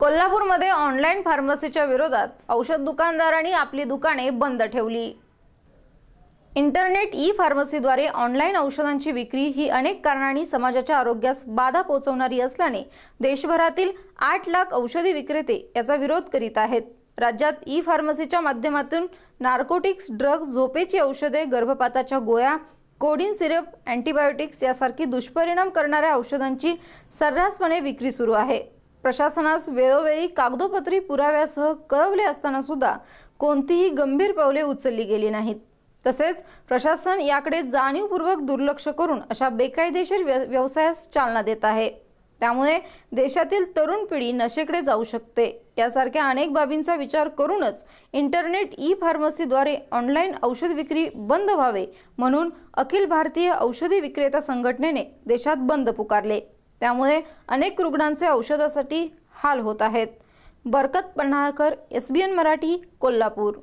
कोल्हापूरमध्ये ऑनलाईन फार्मसीच्या विरोधात औषध दुकानदारांनी आपली दुकाने बंद ठेवली. इंटरनेट ई फार्मसीद्वारे ऑनलाईन औषधांची विक्री ही अनेक कारणांनी समाजाच्या आरोग्यास बाधा पोहोचवणारी असल्याने देशभरातील आठ लाख औषधी विक्रेते याचा विरोध करीत आहेत. राज्यात ई फार्मसीच्या माध्यमातून नार्कोटिक्स ड्रग झोपेची औषधे गर्भपाताच्या गोळ्या कोडिन सिरप अँटीबायोटिक्स यासारखी दुष्परिणाम करणाऱ्या औषधांची सर्रासपणे विक्री सुरू आहे. प्रशासनास वेळोवेळी कागदोपत्री पुराव्यासह कळवले असताना सुद्धा कोणतीही गंभीर पावले उचलली गेली नाहीत. तसेच प्रशासन याकडे जाणीवपूर्वक दुर्लक्ष करून अशा बेकायदेशीर व्य- व्यवसायास चालना देत आहे. त्यामुळे देशातील तरुण पिढी नशेकडे जाऊ शकते. यासारख्या अनेक बाबींचा विचार करूनच इंटरनेट ई फार्मसीद्वारे ऑनलाईन औषध विक्री बंद व्हावे म्हणून अखिल भारतीय औषधी विक्रेता संघटनेने देशात बंद पुकारले. त्यामुळे अनेक रुग्णांचे औषधासाठी हाल होत आहेत. Barkat Panhalkar S B N Marathi Kolhapur.